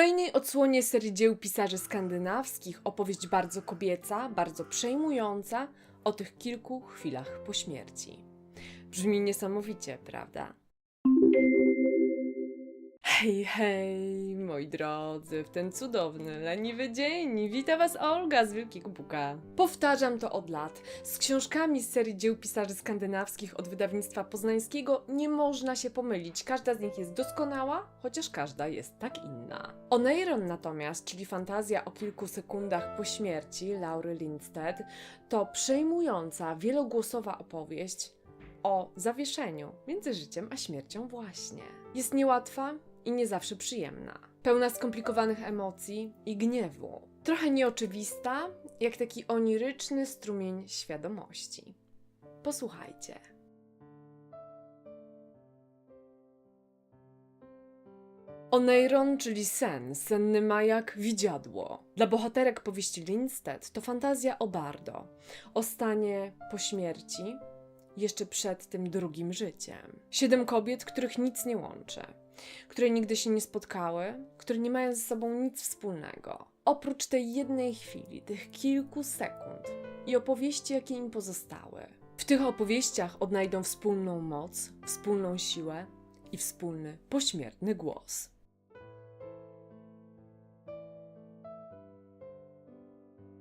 kolejnej odsłonie serii dzieł pisarzy skandynawskich opowieść bardzo kobieca, bardzo przejmująca o tych kilku chwilach po śmierci. Brzmi niesamowicie, prawda? Hej, hej, moi drodzy, w ten cudowny, leniwy dzień wita Was Olga z Wielkiego Buka. Powtarzam to od lat. Z książkami z serii dzieł pisarzy skandynawskich od wydawnictwa poznańskiego nie można się pomylić. Każda z nich jest doskonała, chociaż każda jest tak inna. Oneiron natomiast, czyli fantazja o kilku sekundach po śmierci Laury Lindstedt, to przejmująca, wielogłosowa opowieść o zawieszeniu między życiem a śmiercią właśnie. Jest niełatwa i nie zawsze przyjemna. Pełna skomplikowanych emocji i gniewu. Trochę nieoczywista, jak taki oniryczny strumień świadomości. Posłuchajcie. Oneiron, czyli sen, senny majak, widziadło. Dla bohaterek powieści Lindstedt to fantazja o Bardo, o stanie po śmierci, jeszcze przed tym drugim życiem. Siedem kobiet, których nic nie łączy, które nigdy się nie spotkały, które nie mają ze sobą nic wspólnego. Oprócz tej jednej chwili, tych kilku sekund i opowieści, jakie im pozostały. W tych opowieściach odnajdą wspólną moc, wspólną siłę i wspólny pośmiertny głos.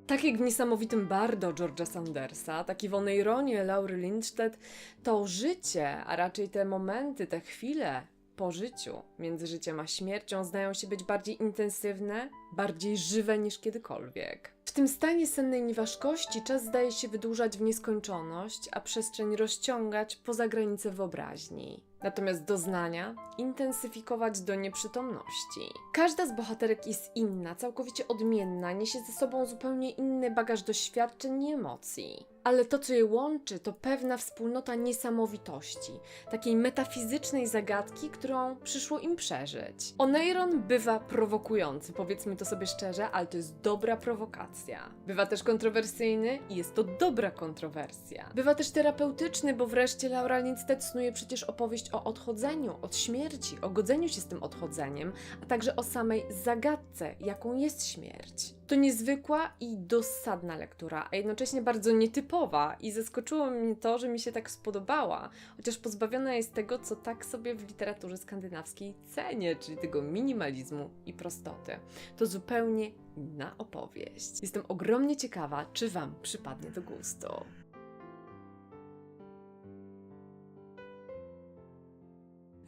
Tak jak w niesamowitym Bardo George'a Sandersa, tak i w Oneironie Laury Lindstedt, to życie, a raczej te momenty, te chwile po życiu, między życiem a śmiercią, zdają się być bardziej intensywne, bardziej żywe niż kiedykolwiek. W tym stanie sennej nieważkości czas zdaje się wydłużać w nieskończoność, a przestrzeń rozciągać poza granice wyobraźni. Natomiast doznania intensyfikować do nieprzytomności. Każda z bohaterek jest inna, całkowicie odmienna, niesie ze sobą zupełnie inny bagaż doświadczeń i emocji. Ale to, co je łączy, to pewna wspólnota niesamowitości, takiej metafizycznej zagadki, którą przyszło im przeżyć. Oneiron bywa prowokujący, powiedzmy to sobie szczerze, ale to jest dobra prowokacja. Bywa też kontrowersyjny i jest to dobra kontrowersja. Bywa też terapeutyczny, bo wreszcie Laura Lindstedt snuje przecież opowieść o odchodzeniu, od śmierci, o godzeniu się z tym odchodzeniem, a także o samej zagadce, jaką jest śmierć. To niezwykła i dosadna lektura, a jednocześnie bardzo nietypowa i zaskoczyło mnie to, że mi się tak spodobała, chociaż pozbawiona jest tego, co tak sobie w literaturze skandynawskiej cenię, czyli tego minimalizmu i prostoty. To zupełnie inna opowieść. Jestem ogromnie ciekawa, czy Wam przypadnie do gustu.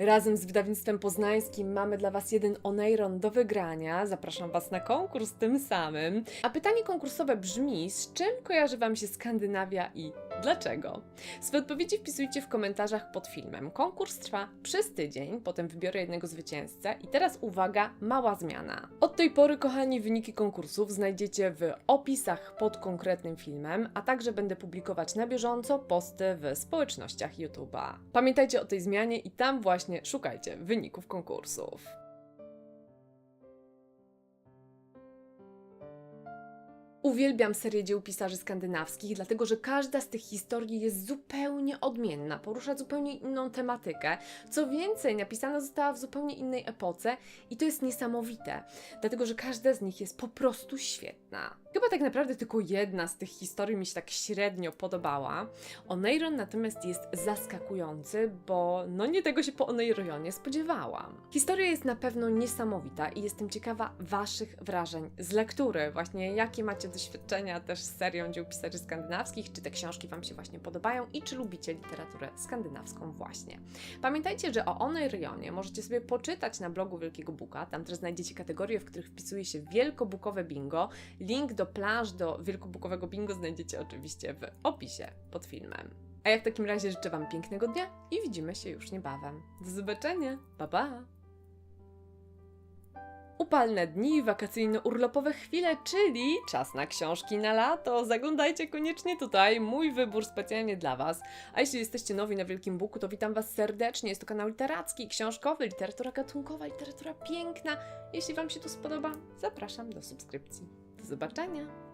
Razem z wydawnictwem poznańskim mamy dla Was jeden Oneiron do wygrania. Zapraszam Was na konkurs tym samym. A pytanie konkursowe brzmi: z czym kojarzy Wam się Skandynawia i dlaczego? Swoje odpowiedzi wpisujcie w komentarzach pod filmem. Konkurs trwa przez tydzień, potem wybiorę jednego zwycięzcę. I teraz uwaga, mała zmiana. Od tej pory, kochani, wyniki konkursów znajdziecie w opisach pod konkretnym filmem, a także będę publikować na bieżąco posty w społecznościach YouTube'a. Pamiętajcie o tej zmianie i tam właśnie szukajcie wyników konkursów. Uwielbiam serię dzieł pisarzy skandynawskich, dlatego że każda z tych historii jest zupełnie odmienna, porusza zupełnie inną tematykę. Co więcej, napisana została w zupełnie innej epoce i to jest niesamowite, dlatego że każda z nich jest po prostu świetna. Chyba tak naprawdę tylko jedna z tych historii mi się tak średnio podobała. Oneiron natomiast jest zaskakujący, bo no nie tego się po Oneironie spodziewałam. Historia jest na pewno niesamowita i jestem ciekawa Waszych wrażeń z lektury. Właśnie jakie macie doświadczenia też z serią dzieł pisarzy skandynawskich, czy te książki Wam się właśnie podobają i czy lubicie literaturę skandynawską właśnie. Pamiętajcie, że o Oneirionie możecie sobie poczytać na blogu Wielkiego Buka, tam też znajdziecie kategorie, w których wpisuje się wielkobukowe bingo. Link do planż do wielkobukowego bingo znajdziecie oczywiście w opisie pod filmem. A ja w takim razie życzę Wam pięknego dnia i widzimy się już niebawem. Do zobaczenia, pa pa! Upalne dni, wakacyjno-urlopowe chwile, czyli czas na książki na lato. Zaglądajcie koniecznie tutaj, mój wybór specjalnie dla Was. A jeśli jesteście nowi na Wielkim Buku, to witam Was serdecznie. Jest to kanał literacki, książkowy, literatura gatunkowa, literatura piękna. Jeśli Wam się to spodoba, zapraszam do subskrypcji. Do zobaczenia!